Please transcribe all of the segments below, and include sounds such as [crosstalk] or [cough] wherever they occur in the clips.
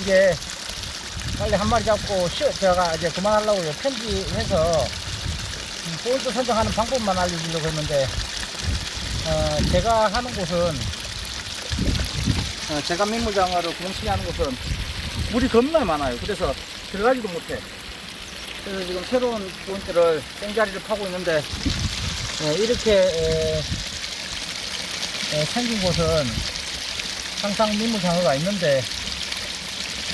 이게 빨리 한 마리 잡고 쉬어 제가 이제 그만하려고요. 편지해서 음, 볼트 선정하는 방법만 알려주려고 했는데 어, 제가 하는 곳은 어, 제가 민물장어를 구멍치기 하는 곳은 물이 겁나 많아요. 그래서 들어가지도 못해. 그래서 지금 새로운 포인트를 땡자리를 파고 있는데 어, 이렇게 에, 에, 생긴 곳은 항상 민물장어가 있는데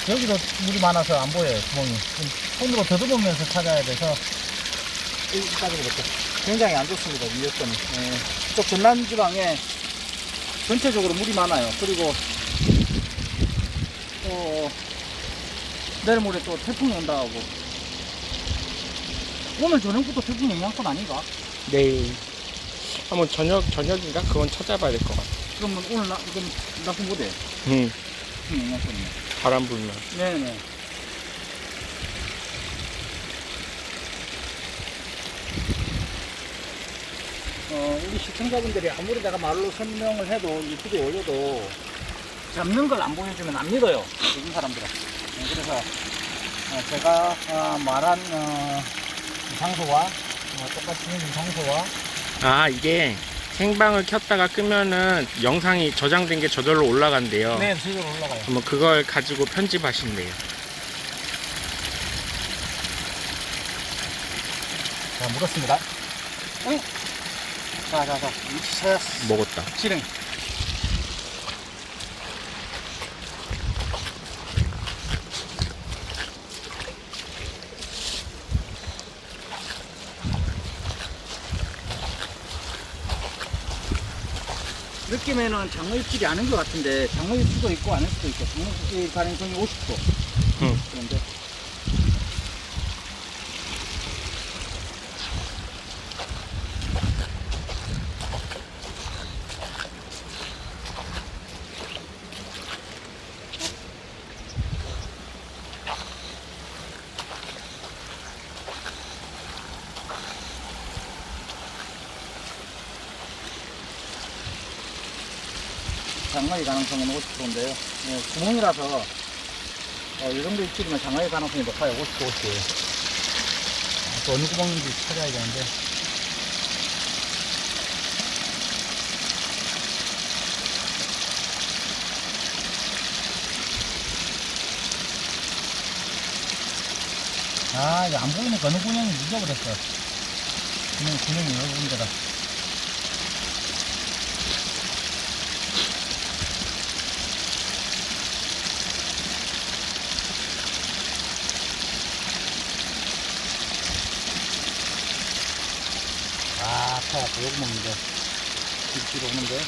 여기도 물이 많아서 안 보여요 구멍이. 좀 손으로 더듬으면서 찾아야 돼서. 여기까지부터 굉장히 안 좋습니다 이 여건이. 예, 이쪽 전남 지방에 전체적으로 물이 많아요. 그리고 또 내일 모레 또 태풍이 온다 하고. 오늘 저녁부터 태풍 영향권 아닌가? 내일. 한번 저녁 저녁인가? 그건 찾아봐야 될 것 같아. 그러면 오늘 나, 이건 나쁜 거대? 응. 태풍 영향권이네 바람 불면. 네네. 어, 우리 시청자분들이 아무리 내가 말로 설명을 해도 유튜브에 올려도 잡는 걸 안 보여주면 안 믿어요. 요즘 사람들은. 네, 그래서 어, 제가 어, 말한 어, 이 장소와 어, 똑같이 생긴 장소와 아 이게 생방을 켰다가 끄면은 영상이 저장된 게 저절로 올라간대요. 네, 저절로 올라가요. 그러면 그걸 가지고 편집하신대요. 자, 물었습니다. 응? 자, 자, 자. 먹었다. 지렁이. 느낌에는 장어 입질이 아닌 것 같은데 장어일 수도 있고 아닐 수도 있고 장어 입질 가능성이 50%. 응. 그런데 장어의 가능성은 50%인데요. 예, 구멍이라서 어, 이 정도 입질이면 장어의 가능성이 높아요. 50, 50. 아, 또 어느 구멍인지 찾아야 되는데. 아, 이거 안 보이니까 어느 구멍이 잊어버렸어. 구멍, 구멍이 여기 군데다. 아. 요거 먹는데. 입질 오는데.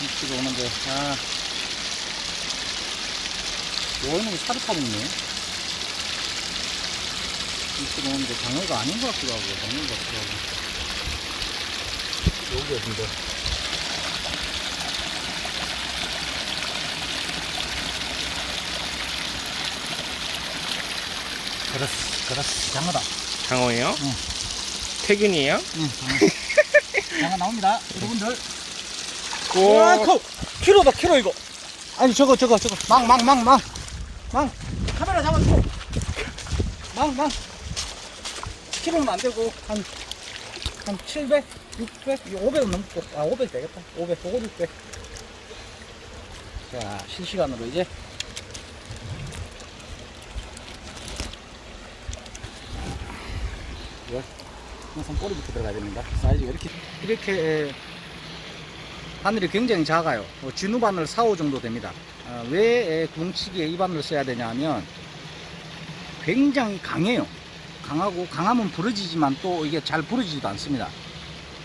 입질 오는데. 아. 요거는 살을 파먹네. 입질 오는데 장어가 아닌 것 같기도 하고, 장어인 것 같기도 하고. 여기가 근데. 그렇스, 그렇스. 장어다. 장어예요? 응. 태균이에요? 응, 장어. 나옵니다. 여러분들. 오. 와, 커! 키로다, 키로, 이거. 아니, 저거, 저거, 저거. 망, 망, 망, 망. 망. 카메라 잡아주고. 망, 망. 키로는 안 되고, 한, 한 700, 600, 500은 넘고, 아, 500 되겠다. 500, 5, 600. 자, 실시간으로 이제. 이거 항상 꼬리부터 들어가야 됩니다. 사이즈가 이렇게, 이렇게, 에, 바늘이 굉장히 작아요. 어, 진우 바늘 4, 5 정도 됩니다. 아, 왜 에, 구멍치기에 이 바늘을 써야 되냐면 굉장히 강해요. 강하고 강하면 부러지지만 또 이게 잘 부러지지도 않습니다.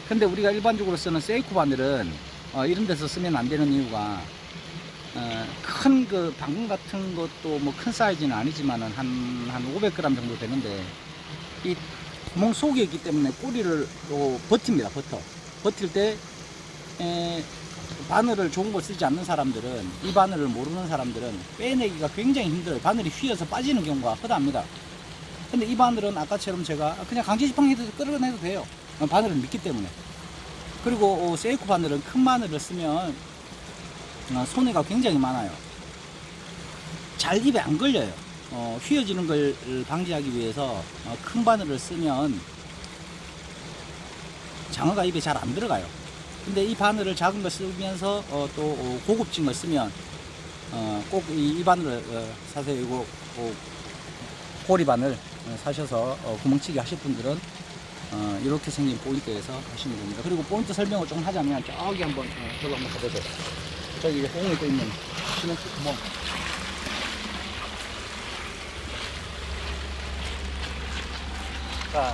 근데 우리가 일반적으로 쓰는 세이코 바늘은 어, 이런 데서 쓰면 안 되는 이유가 어, 큰그 방금 같은 것도 뭐 큰 사이즈는 아니지만은 한, 한 500g 정도 되는데 이 구멍 속에 있기 때문에 꼬리를 또 버팁니다. 버텨. 버틸 때 에, 바늘을 좋은 거 쓰지 않는 사람들은 이 바늘을 모르는 사람들은 빼내기가 굉장히 힘들어요. 바늘이 휘어서 빠지는 경우가 흔합니다. 근데 이 바늘은 아까처럼 제가 그냥 강제지팡이에서 끌어내도 돼요. 어, 바늘을 믿기 때문에. 그리고 어, 세이코 바늘은 큰 바늘을 쓰면 어, 손해가 굉장히 많아요. 잘 입에 안 걸려요. 어, 휘어지는 걸 방지하기 위해서 어, 큰 바늘을 쓰면 장어가 입에 잘 안 들어가요. 근데 이 바늘을 작은 걸 쓰면서 어, 또 어, 고급진 걸 쓰면 어, 꼭이 바늘을 어, 사세요. 이거 어, 꼬리 바늘 어, 사셔서 어, 구멍치기 하실 분들은 어, 이렇게 생긴 포인트에서 하시면 됩니다. 그리고 포인트 설명을 좀 하자면 저기 한번 어, 저기 한번 가보죠. 저기 공이 또 있는 시멘트 구멍. 자,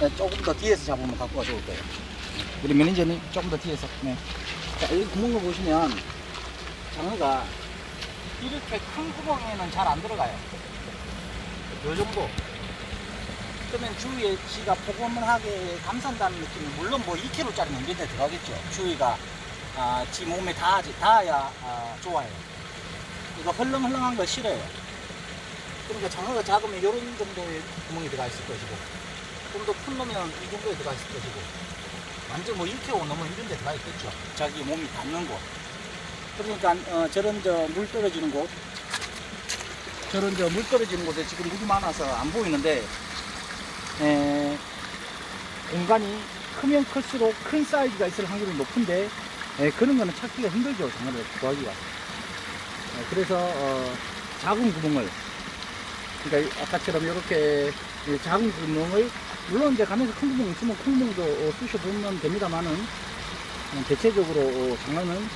네, 조금 더 뒤에서 잡으면 갖고 가서 올 거예요. 우리 매니저님 조금 더 뒤에서. 네. 자, 이 구멍을 보시면 장어가 이렇게 큰 구멍에는 잘 안 들어가요. 요 정도. 그러면 주위에 지가 포근하게 감싼다는 느낌이 물론 뭐 2kg짜리는 몇대 들어가겠죠. 주위가 아, 지 몸에 닿아지, 닿아야 아, 좋아요. 이거 헐렁헐렁한 거 싫어요. 그러니까 장어가 작으면 이런 정도의 구멍이 들어가 있을 것이고 좀 더 큰 놈은 이 정도에 들어가 있을 것이고 완전 뭐 1kg 넘으면 이런 데 들어가 있겠죠. 자기 몸이 닿는 곳. 그러니까 어, 저런 저 물 떨어지는 곳 저런 저 물 떨어지는 곳에 지금 물이 많아서 안 보이는데 에, 공간이 크면 클수록 큰 사이즈가 있을 확률이 높은데 에, 그런 거는 찾기가 힘들죠 장어를 구하기가 에, 그래서 어, 작은 구멍을 그러니까 아까처럼 이렇게 이 작은 구멍을 물론 이제 가면서 큰 구멍 있으면 큰 구멍도 어, 쑤셔 보면 됩니다만은 어, 대체적으로 어, 장어는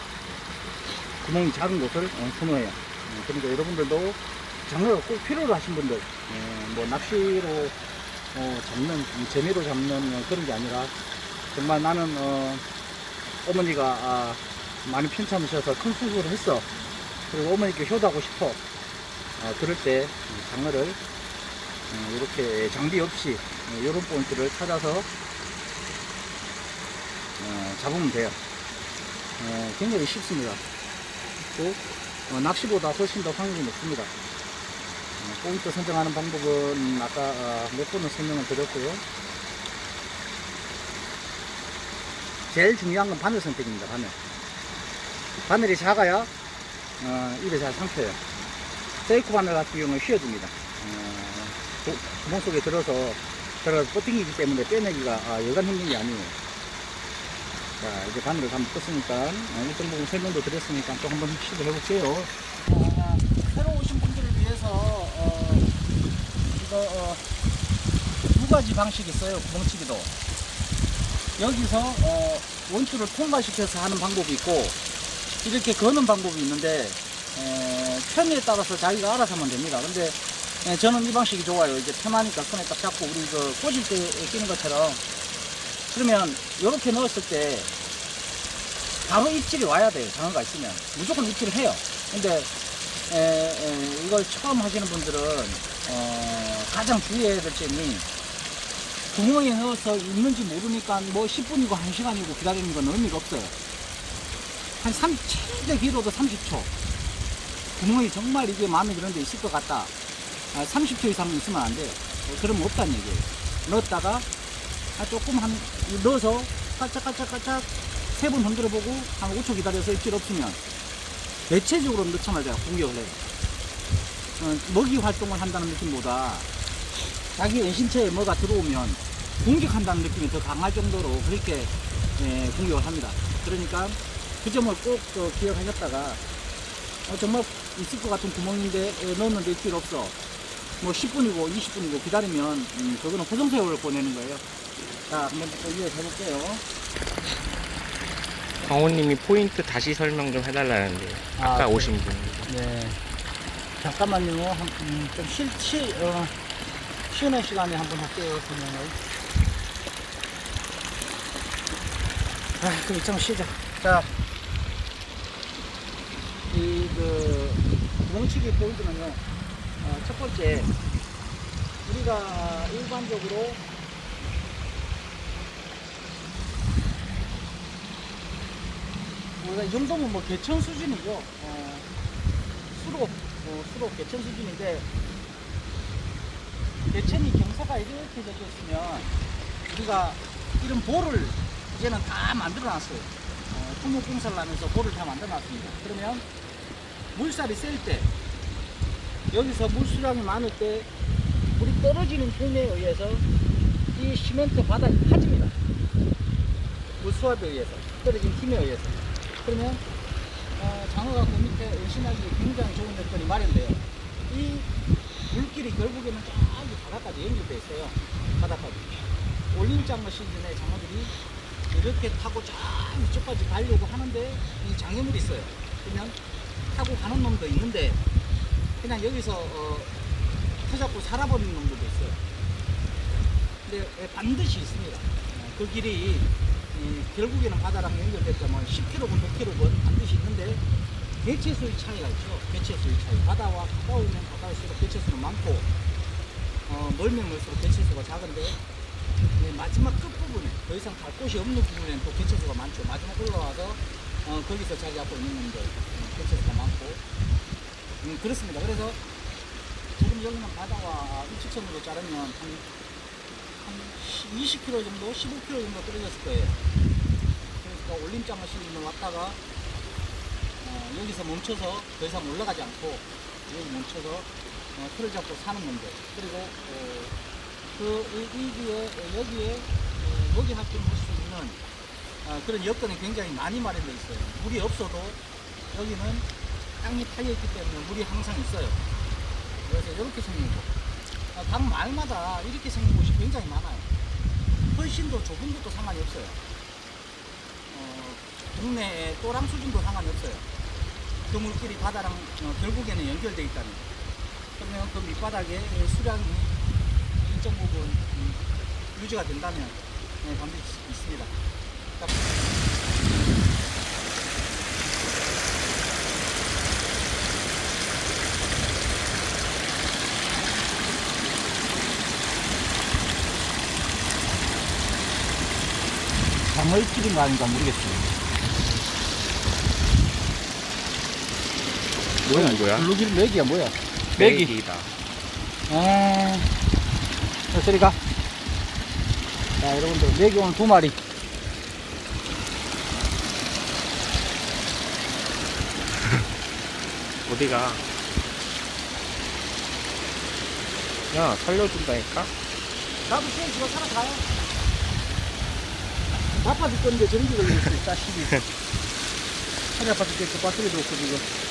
구멍이 작은 곳을 어, 선호해요. 어, 그러니까 여러분들도 장어가 꼭 필요로 하신 분들, 어, 뭐 낚시로 어, 잡는, 음, 재미로 잡는 어, 그런 게 아니라 정말 나는 어, 어머니가 아, 많이 편찮으셔서 큰 수술을 했어. 그리고 어머니께 효도하고 싶어. 어, 그럴 때이 장어를 어, 이렇게 장비 없이 이런 포인트를 찾아서 어, 잡으면 돼요. 어, 굉장히 쉽습니다. 또 어, 낚시보다 훨씬 더 확률이 높습니다. 어, 포인트 선정하는 방법은 아까 어, 몇 번을 설명을 드렸고요. 제일 중요한 건 바늘 선택입니다. 바늘. 바늘이 작아야 어, 입에 잘 삼켜요. 세이코 바늘 같은 경우는 휘어집니다. 어, 구- 구멍 속에 들어서 들어서 뻗팅이기 때문에 빼내기가 아, 여간 힘든 게 아니에요. 자, 이제 바늘을 한번 떴으니까 어, 일정 부분 설명도 드렸으니까 또 한번 시도해 볼게요. 아, 새로 오신 분들을 위해서 어, 이거 어, 두 가지 방식이 있어요. 구멍치기도. 여기서 어, 원줄을 통과시켜서 하는 방법이 있고 이렇게 거는 방법이 있는데 에, 편에 따라서 자기가 알아서 하면 됩니다. 근데 에, 저는 이 방식이 좋아요. 이제 편하니까 손에 딱 잡고 우리 그 꽂을 때 끼는 것처럼 그러면 이렇게 넣었을 때 바로 입질이 와야 돼요. 장어가 있으면 무조건 입질을 해요. 근데 에, 에, 이걸 처음 하시는 분들은 어, 가장 주의해야 될 점이 구멍에 넣어서 있는지 모르니까 뭐 10분이고 1시간이고 기다리는 건 의미가 없어요. 한 3, 최대 길어도 30초. 구멍이 정말 이게 마음에 드는 데 있을 것 같다. 아, 30초 이상 있으면 안 돼요. 어, 그러면 없다는 얘기예요. 넣었다가 아, 조금 한, 넣어서 깔짝깔짝깔짝 세 번 흔들어 보고 한 5초 기다려서 입질 없으면 대체적으로 넣자마자 공격을 해요. 어, 먹이 활동을 한다는 느낌보다 자기 은신처에 뭐가 들어오면 공격한다는 느낌이 더 강할 정도로 그렇게 예, 공격을 합니다. 그러니까 그 점을 꼭 어, 기억하셨다가 어, 정말 있을 것 같은 구멍인데 어, 넣었는데 입질 없어. 뭐 10분이고 20분이고 기다리면 음, 그거는 호성세월을 보내는 거예요. 자, 한번 또 이어서 해볼게요. 광호님이 포인트 다시 설명 좀 해달라는데 아, 아까 그- 오신 분. 네. 잠깐만요. 한, 음, 좀 쉴, 쉬, 어, 쉬는 시간에 한번 할게요. 설명을. 아, 그럼 좀 쉬자. 자. 이, 그, 구멍치기 포인트는요, 어, 첫 번째, 우리가 일반적으로 우리가 이 정도면 뭐 개천 수준이죠. 어, 수로, 어, 수로 개천 수준인데, 개천이 경사가 이렇게 적혀 있으면, 우리가 이런 볼을 이제는 다 만들어 놨어요. 어, 토목공사를 하면서 볼을 다 만들어 놨습니다. 그러면, 물살이 셀 때 여기서 물수량이 많을 때 물이 떨어지는 힘에 의해서 이 시멘트 바닥이 파집니다. 물수압에 의해서 떨어진 힘에 의해서 그러면 어, 장어가 그 밑에 은신하기 굉장히 좋은 여건이 마련돼요. 이 물길이 결국에는 저기 바닥까지 연결돼 있어요. 바닥까지. 올림장어 시즌에 장어들이 이렇게 타고 저 이쪽까지 가려고 하는데 이 장애물이 있어요. 그러면 타고 가는 놈도 있는데 그냥 여기서 어, 터잡고 살아버리는 놈들도 있어요. 근데 예, 반드시 있습니다. 어, 그 길이 이, 결국에는 바다랑 연결됐다면 10km건 100km건 반드시 있는데 개체수의 차이가 있죠. 개체수의 차이. 바다와 가까우면 가까울수록 개체수는 많고 어, 멀면 멀수록 개체수가 작은데 네, 마지막 끝부분에 더 이상 갈 곳이 없는 부분에는 또 개체수가 많죠. 마지막 올라와서 어, 거기서 자기 앞으로 있는 어, 개체수가 많고 음, 그렇습니다. 그래서 지금 여기는 바다와 일직선으로 자르면 한, 한 20km 정도, 15km 정도 떨어졌을 거예요. 그러니까 올림장어 시즌을 왔다가 어, 여기서 멈춰서 더 이상 올라가지 않고 여기 멈춰서 어, 틀을 잡고 사는 놈들 그리고 어, 그 이- 여기에 여기에 어, 먹이 활동을 할수 있는 어, 그런 여건이 굉장히 많이 마련되어 있어요. 물이 없어도 여기는 땅이 파여 있기 때문에 물이 항상 있어요. 그래서 이렇게 생긴 곳. 아, 각 마을마다 이렇게 생긴 곳이 굉장히 많아요. 훨씬 더 좁은 것도 상관이 없어요. 어, 동네의 또랑 수준도 상관이 없어요. 그 물길이 바다랑 어, 결국에는 연결돼 있다는 거. 그러면 그 밑바닥에 수량이 일정 부분 음, 유지가 된다면 네, 반드시 있습니다. 장어길인가 아닌가 모르겠어요. 뭐야 이거야? 블루길 맥이야 뭐야? 맥이다. 아, 저리 가. 자, 여러분들, 맥이 오늘 두 마리. [laughs] 어디가? 야 살려준다니까? 나도 시험 집어 살아 가요. 아파 죽겠는데 전기 걸릴 수 있다, 시비. 허리 아파 죽겠어, 배터리도 없고, 지금.